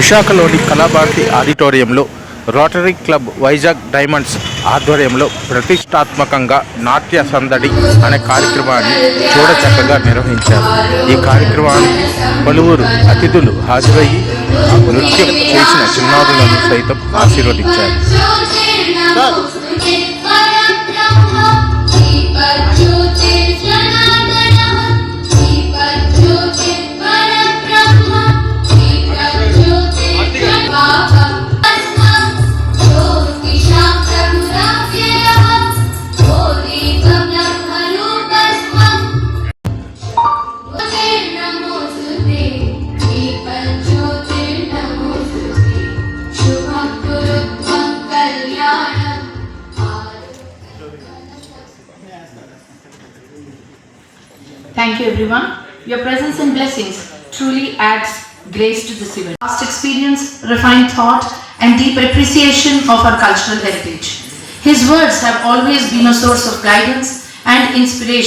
విశాఖలోని కళాభారతి ఆడిటోరియంలో rotary club Vizag diamonds ఆధ్వర్యంలో ప్రతిష్టాత్మకంగా నాట్య సందడి అనే కార్యక్రమాన్ని చూడచక్కగా నిర్వహించారు. ఈ కార్యక్రమానికి పలువురు అతిథులు హాజరయ్యి నృత్యం చేసిన చిన్నారులను సైతం ఆశీర్వదించారు. Thank you, everyone. Your presence and blessings truly adds grace to this event. Past experience, refined thought, and deep appreciation of our cultural heritage. His words have always been a source of guidance and inspiration.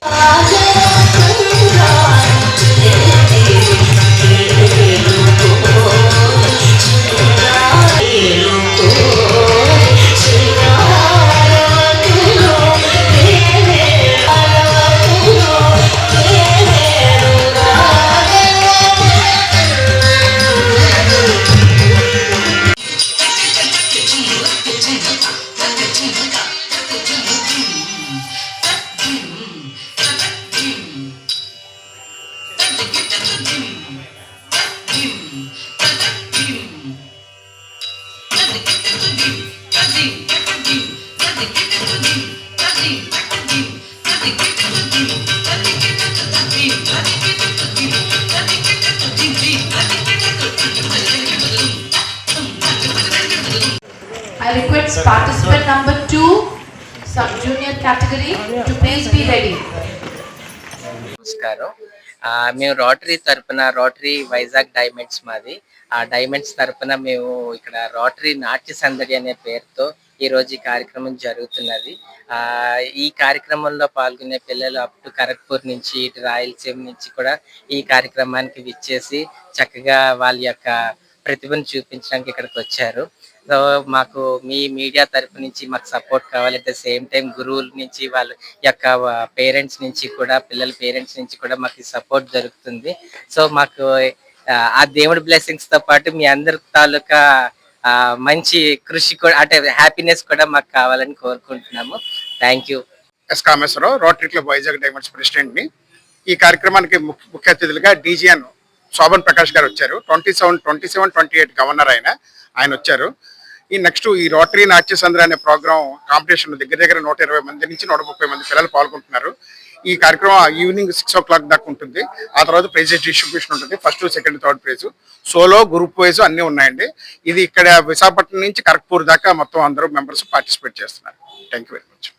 I request participant number two, sub-junior category, to please be ready. నమస్కారం. మేము rotary తరపున rotary Vizag diamonds మాది. ఆ diamonds తరపున మేము ఇక్కడ rotary నాట్య సందడి అనే పేరుతో ఈ రోజు ఈ కార్యక్రమం జరుగుతున్నది. ఆ ఈ కార్యక్రమంలో పాల్గొనే పిల్లలు అప్ టు ఖరగ్పూర్ నుంచి ఇటు రాయలసీమ నుంచి కూడా ఈ కార్యక్రమానికి విచ్చేసి చక్కగా వాళ్ళ యొక్క ప్రతిభను చూపించడానికి ఇక్కడికి వచ్చారు. సో మాకు మీ మీడియా తరపు నుంచి మాకు సపోర్ట్ కావాలి. అట్ ద సేమ్ టైం గురువుల నుంచి వాళ్ళ యొక్క పేరెంట్స్ నుంచి కూడా పిల్లల పేరెంట్స్ నుంచి కూడా మాకు సపోర్ట్ జరుగుతుంది సో మాకు ఆ, దేవుడి బ్లెస్సింగ్స్తో పాటు మీ అందరి తాలూకా ఆ, మంచి కృషి కూడా అంటే హ్యాపీనెస్ కూడా మాకు కావాలని కోరుకుంటున్నాము. Thank you S Kameswararao rotary club Vizag diamonds ప్రెసిడెంట్ని ఈ కార్యక్రమానికి ముఖ్య ముఖ్య అతిథులుగా డీజీఎన్ శోభన్ ప్రకాష్ గారు వచ్చారు. Twenty seven twenty seven twenty eight governor ఆయన ఆయన వచ్చారు. ఈ నెక్స్ట్ ఈ రోటరీ నాట్య సంద్ర అనే ప్రోగ్రామ్ కాంపిటీషన్ దగ్గర దగ్గర నూట ఇరవై మంది నుంచి నూట ముప్పై మంది పిల్లలు పాల్గొంటున్నారు. ఈ కార్యక్రమం ఈవినింగ్ సిక్స్ ఓ క్లాక్ దాకా ఉంటుంది. ఆ తర్వాత ప్రైజెస్ డిస్ట్రిబ్యూషన్ ఉంటుంది. First second third prize. Solo group wise అన్నీ ఉన్నాయండి. ఇది ఇక్కడ విశాఖపట్నం నుంచి కరక్పూర్ దాకా మొత్తం అందరూ మెంబర్స్ పార్టిసిపేట్ చేస్తున్నారు. Thank you very much